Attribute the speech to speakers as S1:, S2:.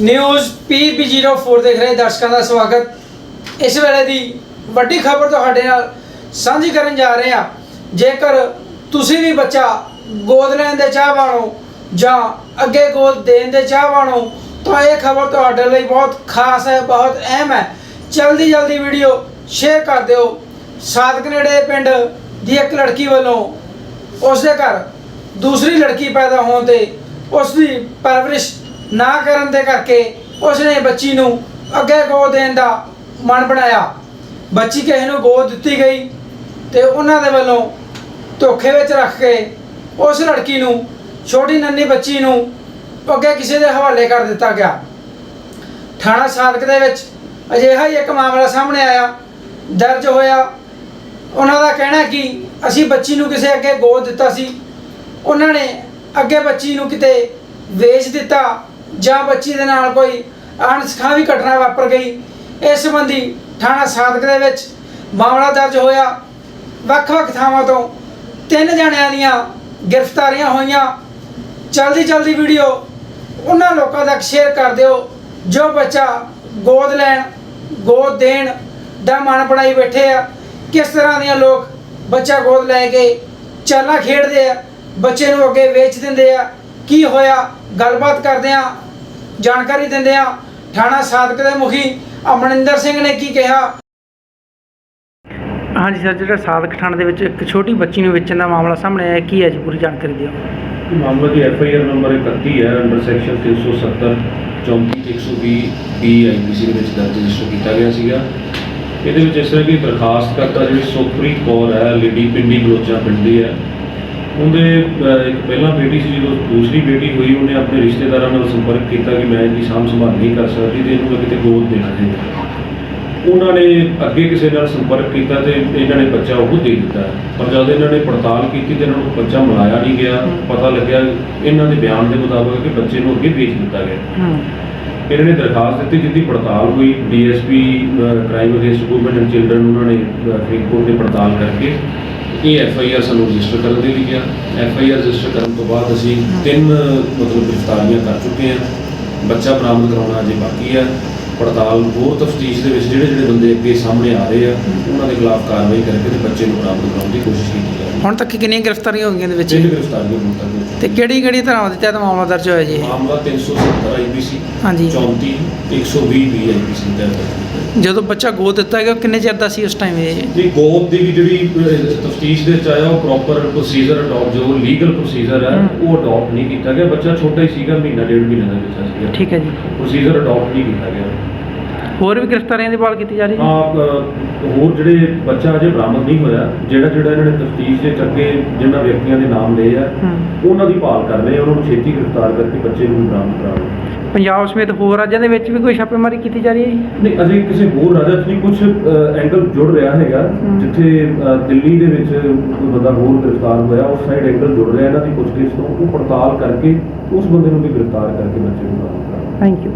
S1: News PB04 ਦੇਖ ਰਹੇ ਦਰਸ਼ਕਾਂ ਦਾ ਸਵਾਗਤ। ਇਸ ਵੇਲੇ ਦੀ ਵੱਡੀ ਖਬਰ ਤੁਹਾਡੇ ਨਾਲ ਸਾਂਝੀ ਕਰਨ ਜਾ ਰਹੇ ਹਾਂ। ਜੇਕਰ ਤੁਸੀਂ ਵੀ ਬੱਚਾ ਗੋਦ ਲੈਣ ਦੇ ਚਾਹਵਾਨ ਹੋ ਜਾਂ ਅੱਗੇ ਗੋਦ ਦੇਣ ਦੇ ਚਾਹਵਾਨ ਹੋ, ਤਾਂ ਇਹ ਖਬਰ ਤੁਹਾਡੇ ਲਈ ਬਹੁਤ ਖਾਸ ਹੈ, ਬਹੁਤ ਅਹਿਮ ਹੈ। ਜਲਦੀ ਜਲਦੀ ਵੀਡੀਓ ਸ਼ੇਅਰ ਕਰ ਦਿਓ। ਸਾਦਕ ਨੇੜੇ ਪਿੰਡ ਦੀ ਇੱਕ ਲੜਕੀ ਵੱਲੋਂ ਉਸ ਦੇ ਘਰ ਦੂਸਰੀ ਲੜਕੀ ਪੈਦਾ ਹੋਣ ਤੇ ਉਸ ਦੀ ਪਰਵਰਿਸ਼ ਨਾ ਕਰਨ ਦੇ ਕਰਕੇ ਉਸਨੇ ਬੱਚੀ ਨੂੰ ਅੱਗੇ ਗੋਦ ਦੇਣ ਦਾ ਮਨ ਬਣਾਇਆ। ਬੱਚੀ ਕਿਸੇ ਨੂੰ ਗੋਦ ਦਿੱਤੀ ਗਈ ਤੇ ਉਹਨਾਂ ਦੇ ਵੱਲੋਂ ਧੋਖੇ ਵਿੱਚ ਰੱਖ ਕੇ ਉਸ ਲੜਕੀ ਨੂੰ, ਛੋਟੀ ਨੰਨੀ ਬੱਚੀ ਨੂੰ ਅੱਗੇ ਕਿਸੇ ਦੇ ਹਵਾਲੇ ਕਰ ਦਿੱਤਾ ਗਿਆ। ਥਾਣਾ ਸਾਦਕ ਦੇ ਵਿੱਚ ਅਜਿਹਾ ਹੀ ਇੱਕ ਮਾਮਲਾ ਸਾਹਮਣੇ ਆਇਆ, ਦਰਜ ਹੋਇਆ। ਉਹਨਾਂ ਦਾ ਕਹਿਣਾ ਕਿ ਅਸੀਂ ਬੱਚੀ ਨੂੰ ਕਿਸੇ ਅੱਗੇ ਗੋਦ ਦਿੱਤਾ ਸੀ। ਉਹਨਾਂ ਨੇ ਅੱਗੇ ਬੱਚੀ ਨੂੰ ਕਿਤੇ ਵੇਚ ਦਿੱਤਾ ਜਾਂ ਬੱਚੀ ਦੇ ਨਾਲ ਕੋਈ ਅਣਸਖਾਵੀ ਘਟਨਾ ਵਾਪਰ ਗਈ, ਇਸ ਸੰਬੰਧੀ ਥਾਣਾ ਸਾਦਕ ਦੇ ਵਿੱਚ ਮਾਮਲਾ ਦਰਜ ਹੋਇਆ। ਵੱਖ-ਵੱਖ ਥਾਵਾਂ ਤੋਂ ਤਿੰਨ ਜਣਿਆਂ ਦੀਆਂ ਗ੍ਰਿਫਤਾਰੀਆਂ ਹੋਈਆਂ। ਜਲਦੀ ਜਲਦੀ ਵੀਡੀਓ ਉਹਨਾਂ ਲੋਕਾਂ ਤੱਕ ਸ਼ੇਅਰ ਕਰ ਦਿਓ। ਜੋ ਬੱਚਾ ਗੋਦ ਲੈਣ, ਗੋਦ ਦੇਣ ਦਾ ਮਨ ਬਣਾਈ ਬੈਠੇ ਆ, ਕਿਸ ਤਰ੍ਹਾਂ ਦੀਆਂ ਲੋਕ ਬੱਚਾ ਗੋਦ ਲੈ ਕੇ ਚਾਲਾਂ ਖੇਡਦੇ ਆ, ਬੱਚੇ ਨੂੰ ਅੱਗੇ ਵੇਚ ਦਿੰਦੇ ਆ, ਕੀ ਹੋਇਆ, ਗੱਲਬਾਤ ਕਰਦੇ ਆ। ਜਾਣਕਾਰੀ ਦਿੰਦੇ ਆ। ਥਾਣਾ ਸਾਦਕ ਦੇ ਮੁਖੀ ਅਮਰਿੰਦਰ ਸਿੰਘ ਨੇ ਕੀ ਕਿਹਾ? ਹਾਂਜੀ ਸਰ ਜਿਹੜਾ ਸਾਦਕ ਥਾਣੇ ਦੇ ਵਿੱਚ ਇੱਕ ਛੋਟੀ ਬੱਚੀ ਨੂੰ ਵੇਚਣ ਦਾ ਮਾਮਲਾ ਸਾਹਮਣੇ ਆਇਆ ਕੀ ਹੈ ਜੀ ਪੂਰੀ ਜਾਣਕਾਰੀ ਦਿਓ?
S2: ਇਹ ਮਾਮਲਾ ਦੀ ਐਫ ਆਈ ਆਰ ਨੰਬਰ 31 ਹੈ ਅੰਡਰ ਸੈਕਸ਼ਨ 370 34 120 ਬੀ ਆਈਪੀਸੀ ਦੇ ਵਿੱਚ ਦਰਜ ਰਜਿਸਟਰ ਕੀਤਾ ਗਿਆ ਸੀਗਾ। ਇਹਦੇ ਵਿੱਚ ਇਸ ਤਰ੍ਹਾਂ ਦੀ ਦਰਖਾਸਤ ਕਰਤਾ ਜਿਹੜੀ ਸੁਖਪ੍ਰੀਤ ਕੌਰ ਹੈ ਲੇਡੀ ਪਿੰਡੀ ਬਲੋਚਾ ਪਿੰਡ ਦੀ ਹੈ। ਉਹਦੇ ਇੱਕ ਪਹਿਲਾਂ ਬੇਟੀ ਸੀ ਜਦੋਂ ਦੂਸਰੀ ਬੇਟੀ ਹੋਈ ਉਹਨੇ ਆਪਣੇ ਰਿਸ਼ਤੇਦਾਰਾਂ ਨਾਲ ਸੰਪਰਕ ਕੀਤਾ ਕਿ ਮੈਂ ਇਹਦੀ ਸਾਂਭ ਸੰਭਾਲ ਨਹੀਂ ਕਰ ਸਕਦੀ ਤੇ ਇਹਨੂੰ ਕਿਤੇ ਗੋਦ ਦੇਣਾ ਹੈ ਉਹਨਾਂ ਨੇ ਅੱਗੇ ਕਿਸੇ ਨਾਲ ਸੰਪਰਕ ਕੀਤਾ ਤੇ ਇਹਨਾਂ ਨੇ ਬੱਚਾ ਉਹ ਦੇ ਦਿੱਤਾ। ਪਰ ਜਦ ਇਹਨਾਂ ਨੇ ਪੜਤਾਲ ਕੀਤੀ ਤੇ ਇਹਨਾਂ ਨੂੰ ਬੱਚਾ ਮਿਲਾਇਆ ਨਹੀਂ ਗਿਆ ਪਤਾ ਲੱਗਿਆ ਇਹਨਾਂ ਦੇ ਬਿਆਨ ਦੇ ਮੁਤਾਬਕ ਕਿ ਬੱਚੇ ਨੂੰ ਅੱਗੇ ਵੇਚ ਦਿੱਤਾ ਗਿਆ।
S1: ਹੂੰ।
S2: ਇਹਨਾਂ ਨੇ ਦਰਖਾਸਤ ਦਿੱਤੀ ਜਿੱਦੀ ਪੜਤਾਲ ਹੋਈ DSP crime against woman and children ਉਹਨਾਂ ਨੇ ਫਰੀਦਕੋਟ ਦੀ ਪੜਤਾਲ ਕਰਕੇ। ਇਹ ਐਫ ਆਈ ਆਰ ਸਾਨੂੰ ਰਜਿਸਟਰ ਕਰਨ ਦੇ ਲਈ ਗਿਆ ਐਫ ਆਈ ਆਰ ਰਜਿਸਟਰ ਕਰਨ ਤੋਂ ਬਾਅਦ ਅਸੀਂ ਤਿੰਨ ਮਤਲਬ ਗ੍ਰਿਫਤਾਰੀਆਂ ਕਰ ਚੁੱਕੇ ਹਾਂ। ਬੱਚਾ ਬਰਾਮਦ ਕਰਾਉਣਾ ਅਜੇ ਬਾਕੀ ਹੈ। ਪੜਤਾਲ ਹੋਰ ਤਫਤੀਸ਼ ਦੇ ਵਿੱਚ ਜਿਹੜੇ ਜਿਹੜੇ ਬੰਦੇ ਅੱਗੇ ਸਾਹਮਣੇ ਆ ਰਹੇ ਆ ਉਹਨਾਂ ਦੇ ਖਿਲਾਫ ਕਾਰਵਾਈ ਕਰਕੇ ਤੇ ਬੱਚੇ ਨੂੰ ਬਰਾਮਦ ਕਰਾਉਣ ਦੀ ਕੋਸ਼ਿਸ਼ ਕੀਤੀ ਜਾ ਰਹੀ
S1: ਹੁਣ ਤੱਕ ਕਿੰਨੀਆਂ ਗ੍ਰਿਫਤਾਰੀਆਂ ਹੋ ਗਈਆਂ ਦੇ
S2: ਹੈ
S1: ਵਿੱਚ?
S2: ਤਿੰਨ ਗ੍ਰਿਫਤਾਰੀਆਂ ਹੁਣ ਤੱਕ।
S1: ਤੇ ਕਿਹੜੀ ਕਿਹੜੀ ਧਾਰਾਵਾਂ ਦੇ ਤਹਿਤ ਮਾਮਲਾ ਦਰਜ ਹੋਇਆ ਜੀ ਇਹ?
S2: ਮਾਮਲਾ 370 ਆਈਪੀਸੀ
S1: ਹਾਂਜੀ।
S2: 34 120 ਬੀ ਆਈਪੀਸੀ ਦਾ
S1: ਜਦੋਂ ਬੱਚਾ ਗੋਦ ਦਿੱਤਾ ਗਿਆ ਕਿੰਨੇ ਚਿਰ ਦਾ ਸੀ ਉਸ ਟਾਈਮ ਇਹ?
S2: ਜੀ ਗੋਦ ਦੀ ਵੀ ਜਿਹੜੀ ਤਫਤੀਸ਼ ਦੇ ਚ ਆਇਆ ਉਹ ਪ੍ਰੋਪਰ ਪ੍ਰੋਸੀਜਰ ਅਡਾਪਟ ਜੋ ਲੀਗਲ ਪ੍ਰੋਸੀਜਰ ਹੈ।
S1: ਹਮ।
S2: ਉਹ ਅਡਾਪਟ ਨਹੀਂ ਕੀਤਾ ਗਿਆ। ਬੱਚਾ ਛੋਟਾ ਹੀ ਸੀਗਾ ਮਹੀਨਾ ਡੇਢ ਮਹੀਨਾ ਦਾ ਬੱਚਾ ਸੀਗਾ।
S1: ਠੀਕ ਹੈ ਜੀ।
S2: ਪ੍ਰੋਸੀਜਰ ਅਡਾਪਟ ਨਹੀਂ ਕੀਤਾ ਗਿਆ।
S1: ਹੋਰ ਵੀ ਗ੍ਰਿਫਤਾਰੀਆਂ ਦੀ ਭਾਲ ਕੀਤੀ ਜਾ ਰਹੀ ਹੈ?
S2: ਆਪ ਹੋਰ ਜਿਹੜੇ ਬੱਚਾ ਅਜੇ ਬਰਾਮਦ ਨਹੀਂ ਹੋਇਆ ਜਿਹੜਾ ਜਿਹੜਾ ਇਹਨਾਂ ਨੇ ਤਫਤੀਸ਼ ਦੇ ਚੱਕੇ ਜਿਨ੍ਹਾਂ ਵਿਅਕਤੀਆਂ ਦੇ ਨਾਮ ਲਏ ਆ ਉਹਨਾਂ ਦੀ ਭਾਲ ਕਰ ਰਹੇ ਆ ਉਹਨਾਂ ਨੂੰ ਛੇਤੀ ਗ੍ਰਿਫਤਾਰ ਕਰਕੇ ਬੱਚੇ ਨੂੰ ਬਰਾਮਦ ਕਰਾਉਣਾ
S1: ਪੰਜਾਬ ਸਮੇਤ ਹੋਰ ਰਾਜਾਂ ਦੇ ਵਿੱਚ ਵੀ ਕੋਈ ਛਾਪੇਮਾਰੀ ਕੀਤੀ ਜਾ ਰਹੀ ਹੈ ਜੀ?
S2: ਨਹੀਂ ਅਜੇ ਕਿਸੇ ਹੋਰ ਰਾਜਾ 'ਚ ਨਹੀਂ ਕੁਝ ਐਂਗਲ ਜੁੜ ਰਿਹਾ ਹੈਗਾ। ਜਿੱਥੇ ਅ, ਦਿੱਲੀ ਦੇ ਵਿੱਚ ਕੋਈ ਬੰਦਾ ਹੋਰ ਗ੍ਰਿਫਤਾਰ ਹੋਇਆ ਉਸ ਸਾਈਡ ਐਂਗਲ ਜੁੜ ਰਿਹਾ ਇਹਨਾਂ ਦੀ ਪੁੱਛਗਿੱਛ ਤੋਂ ਉਹ ਪੜਤਾਲ ਕਰਕੇ ਉਸ ਬੰਦੇ ਨੂੰ ਵੀ ਗ੍ਰਿਫਤਾਰ ਕਰਕੇ ਬੱਚੇ ਨੂੰ ਬਰਾਮਦ ਕਰਾਉਣਾ
S1: ਥੈਂਕ ਯੂ